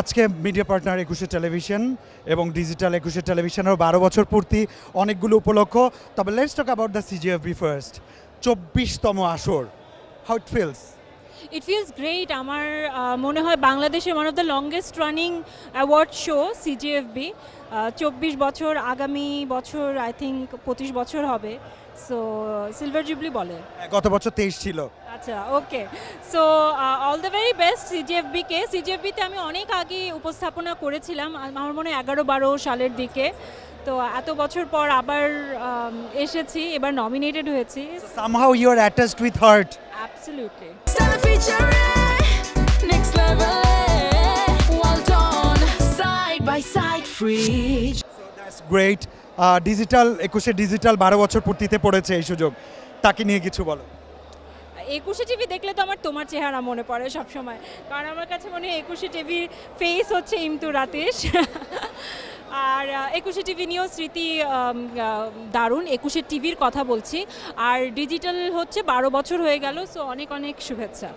আজকে media partner Ekushey television এবং digital Ekushey টেলিভিশনের বারো বছর পূর্তি, অনেকগুলো উপলক্ষ। তবে let's talk about the CGFB first চব্বিশতম আসর। How it feels it feels great আমার মনে হয় বাংলাদেশের one of the longest running award show CGFB চব্বিশ বছর আগামী বছর আই থিঙ্ক পঁচিশ বছর হবে। সো সিলভার জুবলি বলে। গত বছর তেইশ ছিল। আচ্ছা okay. So all the very best সিজিএফবিকে সিজিএফবিতে আমি অনেক আগে উপস্থাপনা করেছিলাম আমার মনে হয় এগারো বারো সালের দিকে। তো এত বছর পর আবার এসেছি এবার নমিনেটেড হয়েছি। Somehow you are attached with heart absolutely great digital Ekushey digital বারো বছর পূর্তিতে পড়েছে এই সুযোগ। তাকে নিয়ে কিছু বলো। একুশে টিভি দেখলে তো আমার তোমার চেহারা মনে পড়ে সব সময় কারণ আমার কাছে মনে হয় একুশে টিভির ফেস হচ্ছে ইমতু রাতেশ। আর একুশে টিভি নিয়েও স্মৃতি দারুণ। একুশে টিভির কথা বলছি। আর ডিজিটাল হচ্ছে বারো বছর হয়ে গেল সো অনেক অনেক শুভেচ্ছা।